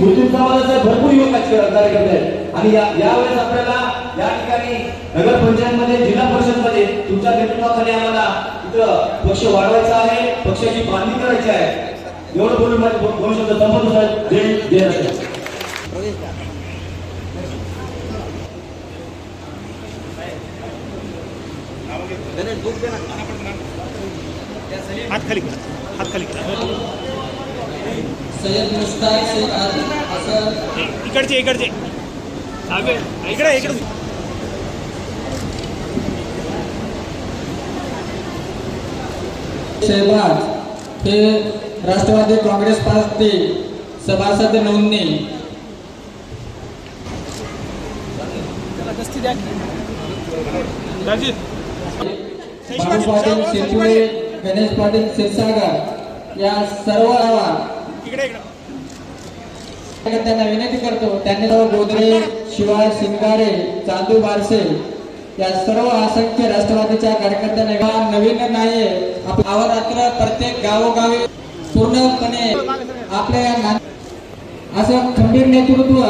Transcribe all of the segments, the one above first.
मुस्लिम समाजाचे भरपूर युवक कार्यकर्ते आहेत आणि यावेळेस आपल्याला या ठिकाणी नगर पंचायतमध्ये जिल्हा परिषदमध्ये तुमच्या नेतृत्वाखाली आम्हाला इथं पक्ष वाढवायचा आहे पक्षाची बांधणी करायची आहे. एवढं बोलून बोलू शकतो. संपत साहेब. जय जय हात खाली हात खाली सय्यद मुश्ताक शेख आदिल हसन इकडचे इकडचे. इकडे इकडे. शहबाज हे राष्ट्रवादी काँग्रेस पार्टी सभासद नोंदणी. बाबू पाटील गणेश पाटील क्षीरसागर या सर्व गावा इकडे इकडे त्यांना विनंती करतो त्यांनी सर्व गोदरे शिवाय शिंगारे चांदू बारसे या सर्व असंख्य राष्ट्रवादीच्या कार्यकर्त्यांना नवीन नाहीये? आप- प्रत्येक गावोगावी पूर्णपणे आपल्या असं खंबीर नेतृत्व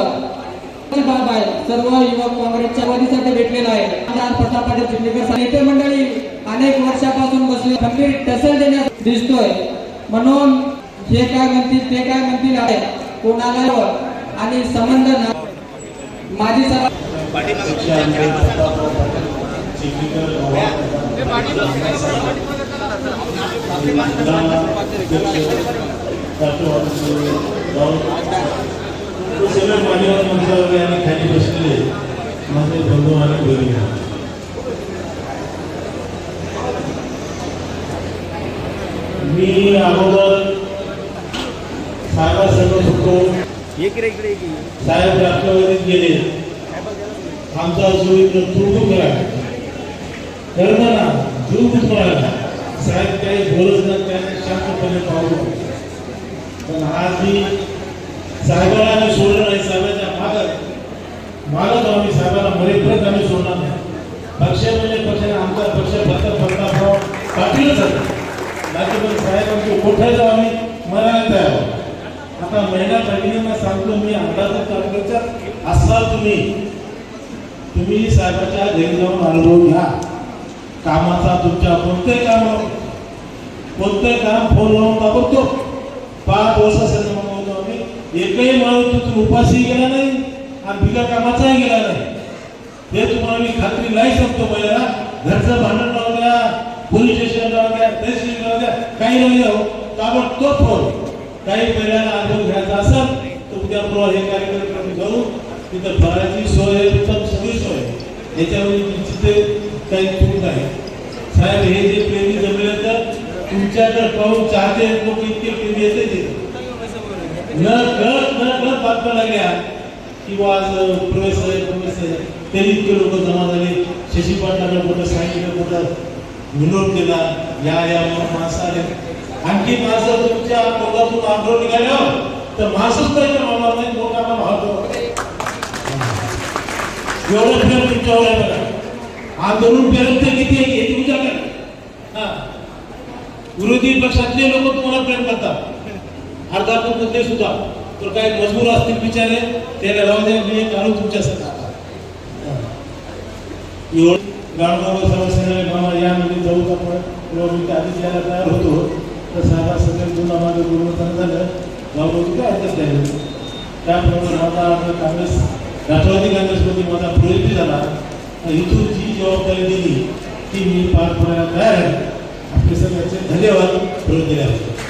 बाब आहे. सर्व युवक काँग्रेसच्या वादीसाठी भेटलेला आहे. आमदार प्रताप पाटील चिखलीकर नेते मंडळी अनेक वर्षापासून बसले. खंबीर टसल देण्यात दिसतोय. म्हणून हे काय म्हणतील ते काय म्हणतील आहे. कोणाला आणि संबंध ना माझी सभा सगळे मान्यवर मंचावर आणि खाली बसलेले. माझे बंधू आणि भगिनी मी अगोदर साहेबा सांगत होतो साहेब राष्ट्रवादीत गेले. आमचा जो इथं तुडूक राहिला कळलं ना जीव गुंतवायला साहेब काही बोलत ना त्यांनी शांतपणे पाहू पण आज मी आम्ही सोडलं नाही साहेबाच्या मागत मागत आम्ही साहेबाला मरेपर्यंत आम्ही सोडणार नाही. पक्ष म्हणजे पक्षाने आमचा पक्ष फक्त प्रतापराव पाटीलच आहे बाकी पण साहेब आमचे जाऊ आम्ही. आता महिला भगिनींना सांगतो मी अंदाजे तालुक्याच्या असाल तुम्ही तुम्ही साहेबाच्या घरी जाऊन अनुभव घ्या. कामाचा तुमच्या कोणते काम कोणते काम फोन लावून दाखवतो पाच वर्षासाठी म्हणतो आम्ही एकही माणूस तुम्ही उपासही गेला नाही आणि बिगा कामाचाही गेला नाही. हे तुम्हाला मी खात्री नाही सांगतो पहिला घरचं भांडण लावल्या द्या पोलीस स्टेशन लावल्या तहसील लावल्या काही नाही हो ताबडतोब फोन काही पहिल्यांदा अनुभव घ्यायचा असेल तर उद्या परवा हे कार्यक्रम जाऊ तिथं फरायची सोय उत्तम सगळी सोय आहे. याच्यामध्ये तिथे काही चूक नाही. साहेब हे जे प्रेमी जमले तर तुमच्याकडे पाहून चारशे लोक इतके प्रेमी येते तिथे न कळत न कळत बातम्या लागल्या किंवा बुवा आज प्रवेश आहे प्रवेश आहे. तरी इतके लोक जमा झाले. शशी पाटलाकडे कुठं सांगितलं कुठं विनोद केला? या या म्हणून माणसं आले आणखी माणसं तुमच्या तोंडातून आंदोलन निघाले तर माणसंच पाहिजे मामा नाही लोकांना भावतो एवढं प्रेम तुमच्यावर आहे बघा. आंदोलन प्रेम तर किती आहे हे तुमच्या हा. विरोधी पक्षातले लोक तुम्हाला प्रेम करतात. अर्धा पण ते सुद्धा. तर काही मजबूर असतील बिचारे, त्याला राहू द्या, मी आणू तुमच्या एवढं समस्या मामा या मध्ये जाऊ आपण किंवा मी आधीच यायला तयार होतो. तर साहेबा सगळे जुना माझं गुरुवर्तन झालं. गाव काय हरकत नाही त्याप्रमाणे माझा आता काँग्रेस राष्ट्रवादी काँग्रेसमध्ये माझा प्रयोग झाला. इथून जी जबाबदारी दिली ती मी पार पडायला तयार आहे. आपले सगळ्यांचे धन्यवाद. प्रयोग आहे